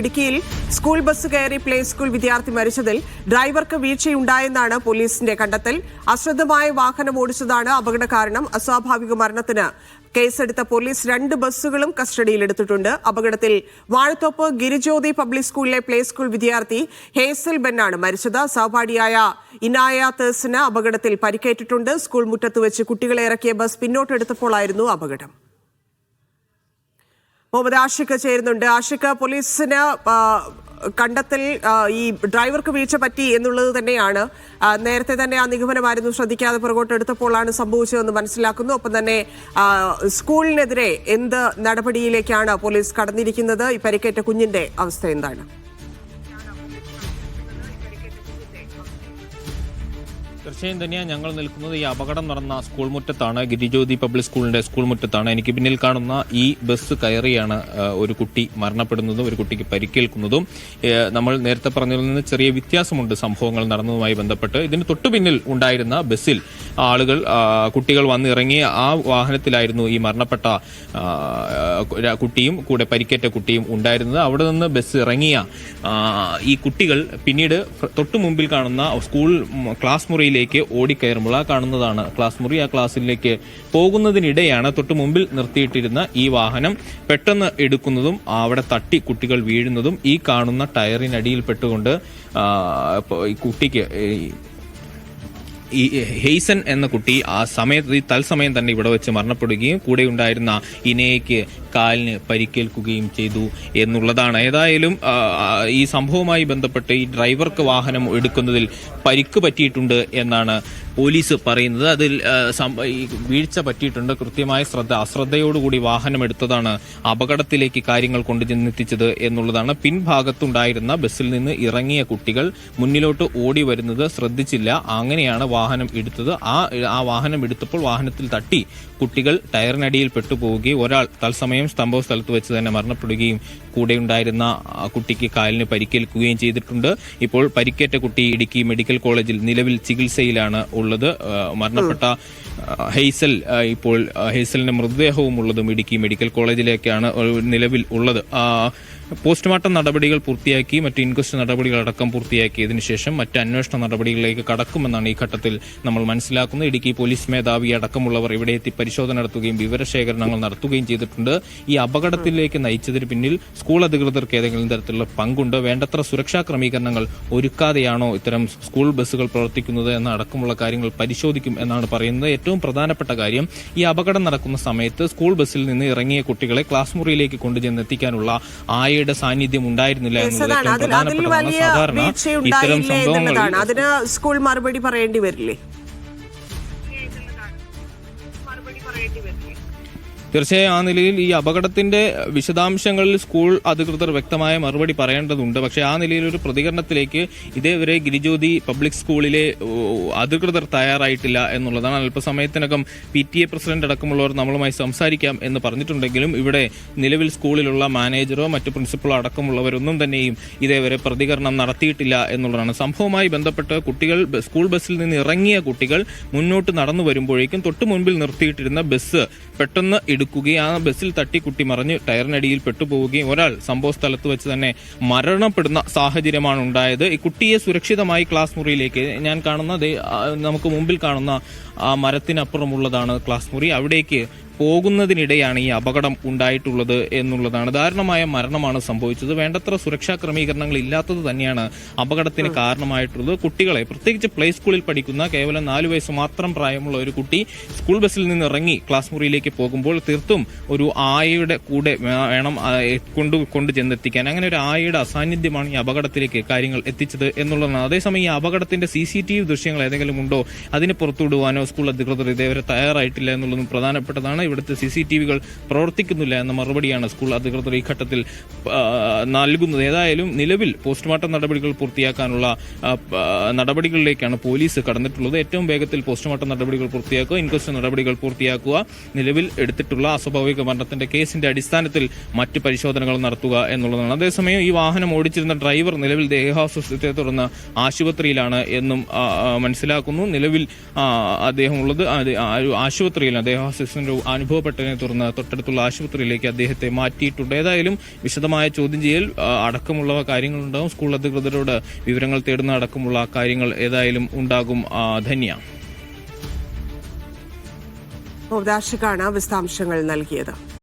ഇടുക്കിയിൽ school bus കയറി play school വിദ്യാർത്ഥി മരിച്ചതിൽ ഡ്രൈവർക്ക് വീഴ്ചയുണ്ടായെന്നാണ് പോലീസിന്റെ കണ്ടെത്തൽ. അശ്രദ്ധമായ വാഹനം ഓടിച്ചതാണ് അപകട കാരണം. അസ്വാഭാവിക മരണത്തിന് കേസെടുത്ത പോലീസ് രണ്ട് ബസ്സുകളും കസ്റ്റഡിയിലെടുത്തിട്ടുണ്ട്. അപകടത്തിൽ വാഴത്തോപ്പ് ഗിരിജ്യോതി പബ്ലിക് സ്കൂളിലെ പ്ലേ സ്കൂൾ വിദ്യാർത്ഥി ഹേസൽ ബെന്നാണ് മരിച്ചത്. സഹപാഠിയായ ഇനായ തേഴ്സിന് അപകടത്തിൽ പരിക്കേറ്റിട്ടുണ്ട്. സ്കൂൾ മുറ്റത്ത് വെച്ച് കുട്ടികളെ ഇറക്കിയ ബസ് പിന്നോട്ടെടുത്തപ്പോഴായിരുന്നു അപകടം. മുഹമ്മദ് ആഷിഖ് ചേരുന്നുണ്ട്. ആഷിഖ് പോലീസിന് കണ്ടെത്തൽ ഈ ഡ്രൈവർക്ക് വീഴ്ച പറ്റി എന്നുള്ളത് തന്നെയാണ്. നേരത്തെ തന്നെ ആ നിഗമനമായിരുന്നു ശ്രദ്ധിക്കാതെ പുറകോട്ട് എടുത്തപ്പോഴാണ് സംഭവിച്ചതെന്ന് മനസ്സിലാക്കുന്നു. ഒപ്പം തന്നെ സ്കൂളിനെതിരെ എന്ത് നടപടിയിലേക്കാണ് പോലീസ് കടന്നിരിക്കുന്നത്? ഈ പരിക്കേറ്റ കുഞ്ഞിന്റെ അവസ്ഥ എന്താണ്? തീർച്ചയായും തന്നെയാണ് ഞങ്ങൾ നിൽക്കുന്നത്. ഈ അപകടം നടന്ന സ്കൂൾ മുറ്റത്താണ് ഗിരിജ്യോതി പബ്ലിക് സ്കൂളിന്റെ സ്കൂൾ മുറ്റത്താണ്. എനിക്ക് പിന്നിൽ കാണുന്ന ഈ ബസ് കയറിയാണ് ഒരു കുട്ടി മരണപ്പെടുന്നതും ഒരു കുട്ടിക്ക് പരിക്കേൽക്കുന്നതും. നമ്മൾ നേരത്തെ പറഞ്ഞതിൽ നിന്ന് ചെറിയ വ്യത്യാസമുണ്ട് സംഭവങ്ങൾ നടന്നതുമായി ബന്ധപ്പെട്ട്. ഇതിന് തൊട്ടു പിന്നിൽ ഉണ്ടായിരുന്ന ബസ്സിൽ ആളുകൾ കുട്ടികൾ വന്നിറങ്ങി ആ വാഹനത്തിലായിരുന്നു ഈ മരണപ്പെട്ട കുട്ടിയും കൂടെ പരിക്കേറ്റ കുട്ടിയും ഉണ്ടായിരുന്നത്. അവിടെ നിന്ന് ബസ് ഇറങ്ങിയ ഈ കുട്ടികൾ പിന്നീട് തൊട്ടു മുമ്പിൽ കാണുന്ന സ്കൂൾ ക്ലാസ് ക്ലാസ് മുറിയിലേക്ക് ഓടിക്കയറുമ്പോൾ ആ കാണുന്നതാണ് ക്ലാസ് മുറി. ആ ക്ലാസ്സിലേക്ക് പോകുന്നതിനിടെയാണ് തൊട്ട് മുമ്പിൽ നിർത്തിയിട്ടിരുന്ന ഈ വാഹനം പെട്ടെന്ന് എടുക്കുന്നതും അവിടെ തട്ടി കുട്ടികൾ വീഴുന്നതും ഈ കാണുന്ന ടയറിനടിയിൽ പെട്ടുകൊണ്ട് കുട്ടിക്ക് ഈ ഹെയ്സൻ എന്ന കുട്ടി ആ സമയത്ത് തത്സമയം തന്നെ ഇവിടെ വെച്ച് മരണപ്പെടുകയും കൂടെ ഉണ്ടായിരുന്ന ഇനയ്ക്ക് കാലിന് പരിക്കേൽക്കുകയും ചെയ്തു എന്നുള്ളതാണ്. ഏതായാലും ഈ സംഭവവുമായി ബന്ധപ്പെട്ട് ഈ ഡ്രൈവർക്ക് വാഹനം എടുക്കുന്നതിൽ പരിക്ക് പറ്റിയിട്ടുണ്ട് എന്നാണ് പോലീസ് പറയുന്നത്. അതിൽ വീഴ്ച പറ്റിയിട്ടുണ്ട്. കൃത്യമായ ശ്രദ്ധ അശ്രദ്ധയോടുകൂടി വാഹനം എടുത്തതാണ് അപകടത്തിലേക്ക് കാര്യങ്ങൾ കൊണ്ടു ചെന്നെത്തിച്ചത് എന്നുള്ളതാണ്. പിൻഭാഗത്തുണ്ടായിരുന്ന ബസ്സിൽ നിന്ന് ഇറങ്ങിയ കുട്ടികൾ മുന്നിലോട്ട് ഓടി വരുന്നത് ശ്രദ്ധിച്ചില്ല. അങ്ങനെയാണ് വാഹനം എടുത്തത്. ആ ആ വാഹനം എടുത്തപ്പോൾ വാഹനത്തിൽ തട്ടി കുട്ടികൾ ടയറിനടിയിൽ പെട്ടുപോവുകയും ഒരാൾ തത്സമയം സംഭവ സ്ഥലത്ത് വെച്ച് തന്നെ മരണപ്പെടുകയും കൂടെയുണ്ടായിരുന്ന കുട്ടിക്ക് കാലിന് പരിക്കേൽക്കുകയും ചെയ്തിട്ടുണ്ട്. ഇപ്പോൾ പരിക്കേറ്റ കുട്ടി ഇടുക്കി മെഡിക്കൽ കോളേജിൽ നിലവിൽ ചികിത്സയിലാണ് ഉള്ളത്. മരണപ്പെട്ട ഹെയ്സൽ ഇപ്പോൾ ഹെയ്സലിന്റെ മൃതദേഹവും ഉള്ളതും ഇടുക്കി മെഡിക്കൽ കോളേജിലേക്കാണ് നിലവിൽ ഉള്ളത്. പോസ്റ്റ്മോർട്ടം നടപടികൾ പൂർത്തിയാക്കി മറ്റ് ഇൻക്വസ്റ്റ് നടപടികൾ അടക്കം പൂർത്തിയാക്കിയതിനു ശേഷം മറ്റ് അന്വേഷണ നടപടികളിലേക്ക് കടക്കുമെന്നാണ് ഈ ഘട്ടത്തിൽ നമ്മൾ മനസ്സിലാക്കുന്നത്. ഇടുക്കി പോലീസ് മേധാവി അടക്കമുള്ളവർ ഇവിടെ എത്തി പരിശോധന നടത്തുകയും വിവരശേഖരണങ്ങൾ നടത്തുകയും ചെയ്തിട്ടുണ്ട്. ഈ അപകടത്തിലേക്ക് നയിച്ചതിന് പിന്നിൽ സ്കൂൾ അധികൃതർക്ക് ഏതെങ്കിലും തരത്തിലുള്ള പങ്കുണ്ട്. വേണ്ടത്ര സുരക്ഷാ ക്രമീകരണങ്ങൾ ഒരുക്കാതെയാണോ ഇത്തരം സ്കൂൾ ബസ്സുകൾ പ്രവർത്തിക്കുന്നത് എന്ന അടക്കമുള്ള കാര്യങ്ങൾ പരിശോധിക്കും എന്നാണ് പറയുന്നത്. ഏറ്റവും പ്രധാനപ്പെട്ട കാര്യം ഈ അപകടം നടക്കുന്ന സമയത്ത് സ്കൂൾ ബസ്സിൽ നിന്ന് ഇറങ്ങിയ കുട്ടികളെ ക്ലാസ് മുറിയിലേക്ക് കൊണ്ടുചെന്ന് എത്തിക്കാനുള്ള ആയയുടെ സാന്നിധ്യം ഉണ്ടായിരുന്നില്ല എന്നുള്ളത് പ്രധാനപ്പെട്ടതാണ് വലിയ സാധാരണ ഇത്തരം സംഭവങ്ങൾ അതിന് സ്കൂൾ മറുപടി പറയേണ്ടി വരില്ലേ? തീർച്ചയായും ആ നിലയിൽ ഈ അപകടത്തിന്റെ വിശദാംശങ്ങളിൽ സ്കൂൾ അധികൃതർ വ്യക്തമായ മറുപടി പറയേണ്ടതുണ്ട്. പക്ഷേ ആ നിലയിൽ ഒരു പ്രതികരണത്തിലേക്ക് ഇതേവരെ ഗിരിജ്യോതി പബ്ലിക് സ്കൂളിലെ അധികൃതർ തയ്യാറായിട്ടില്ല എന്നുള്ളതാണ്. അല്പസമയത്തിനകം പി ടി എ പ്രസിഡന്റ് അടക്കമുള്ളവർ നമ്മളുമായി സംസാരിക്കാം എന്ന് പറഞ്ഞിട്ടുണ്ടെങ്കിലും ഇവിടെ നിലവിൽ സ്കൂളിലുള്ള മാനേജറോ മറ്റു പ്രിൻസിപ്പളോ അടക്കമുള്ളവരൊന്നും തന്നെയും ഇതേവരെ പ്രതികരണം നടത്തിയിട്ടില്ല എന്നുള്ളതാണ്. സംഭവവുമായി ബന്ധപ്പെട്ട് കുട്ടികൾ സ്കൂൾ ബസ്സിൽ നിന്ന് ഇറങ്ങിയ കുട്ടികൾ മുന്നോട്ട് നടന്നു വരുമ്പോഴേക്കും തൊട്ടു മുൻപിൽ നിർത്തിയിട്ടിരുന്ന ബസ് പെട്ടെന്ന് എടുക്കുകയും ആ ബസ്സിൽ തട്ടി കുട്ടി മറിഞ്ഞ് ടയറിനടിയിൽ പെട്ടുപോവുകയും ഒരാൾ സംഭവ സ്ഥലത്ത് വെച്ച് തന്നെ മരണപ്പെടുന്ന സാഹചര്യമാണ് ഉണ്ടായത്. ഈ കുട്ടിയെ സുരക്ഷിതമായി ക്ലാസ് മുറിയിലേക്ക് ഞാൻ കാണുന്നത് നമുക്ക് മുമ്പിൽ കാണുന്ന ആ മരത്തിനപ്പുറമുള്ളതാണ് ക്ലാസ് മുറി. അവിടേക്ക് പോകുന്നതിനിടെയാണ് ഈ അപകടം ഉണ്ടായിട്ടുള്ളത് എന്നുള്ളതാണ്. ദാരുണമായ മരണമാണ് സംഭവിച്ചത്. വേണ്ടത്ര സുരക്ഷാ ക്രമീകരണങ്ങൾ ഇല്ലാത്തത് തന്നെയാണ് അപകടത്തിന് കാരണമായിട്ടുള്ളത്. കുട്ടികളെ പ്രത്യേകിച്ച് പ്ലേ സ്കൂളിൽ പഠിക്കുന്ന കേവലം നാലു വയസ്സ് മാത്രം പ്രായമുള്ള ഒരു കുട്ടി സ്കൂൾ ബസ്സിൽ നിന്ന് ഇറങ്ങി ക്ലാസ് മുറിയിലേക്ക് പോകുമ്പോൾ തീർത്തും ഒരു ആയയുടെ കൂടെ വേണം കൊണ്ടു കൊണ്ടു ചെന്നെത്തിക്കാൻ. അങ്ങനെ ഒരു ആയയുടെ അസാന്നിധ്യമാണ് ഈ അപകടത്തിലേക്ക് കാര്യങ്ങൾ എത്തിച്ചത് എന്നുള്ളതാണ്. അതേസമയം ഈ അപകടത്തിന്റെ സി സി ടി വി ദൃശ്യങ്ങൾ ഏതെങ്കിലും ഉണ്ടോ? അതിന് പുറത്തുവിടുവാനോ സ്കൂൾ അധികൃതർ ഇതേവരെ തയ്യാറായിട്ടില്ല എന്നുള്ളതും പ്രധാനപ്പെട്ടതാണ്. ഇവിടുത്തെ സി സി ടി വികൾ പ്രവർത്തിക്കുന്നില്ല എന്ന മറുപടിയാണ് സ്കൂൾ അധികൃതർ ഈ ഘട്ടത്തിൽ നൽകുന്നത്. ഏതായാലും നിലവിൽ പോസ്റ്റ്മോർട്ടം നടപടികൾ പൂർത്തിയാക്കാനുള്ള നടപടികളിലേക്കാണ് പോലീസ് കടന്നിട്ടുള്ളത്. ഏറ്റവും വേഗത്തിൽ പോസ്റ്റ്മോർട്ടം നടപടികൾ പൂർത്തിയാക്കുക ഇൻക്വസ്റ്റ് നടപടികൾ പൂർത്തിയാക്കുക നിലവിൽ എടുത്തിട്ടുള്ള അസ്വാഭാവിക മരണത്തിന്റെ കേസിന്റെ അടിസ്ഥാനത്തിൽ മറ്റ് പരിശോധനകൾ നടത്തുക എന്നുള്ളതാണ്. അതേസമയം ഈ വാഹനം ഓടിച്ചിരുന്ന ഡ്രൈവർ നിലവിൽ ദേഹാസ്വസ്ഥത്തെ തുടർന്ന് ആശുപത്രിയിലാണ് എന്നും മനസ്സിലാക്കുന്നു. നിലവിൽ അദ്ദേഹം ഉള്ളത് ആശുപത്രിയിലാണ്. ദേഹാസ്വസ്ഥ അനുഭവപ്പെട്ടതിനെ തുടർന്ന് തൊട്ടടുത്തുള്ള ആശുപത്രിയിലേക്ക് അദ്ദേഹത്തെ മാറ്റിയിട്ടുണ്ട്. ഏതായാലും വിശദമായ ചോദ്യം ചെയ്യൽ അടക്കമുള്ള കാര്യങ്ങളുണ്ടാകും സ്കൂൾ അധികൃതരോട് വിവരങ്ങൾ തേടുന്ന അടക്കമുള്ള കാര്യങ്ങൾ ഏതായാലും ഉണ്ടാകും. ധന്യ. ആഷിഖാണ് വിശദാംശങ്ങൾ നൽകിയത്.